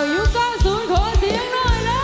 อยุค90ขอเสียงหน่อยนะ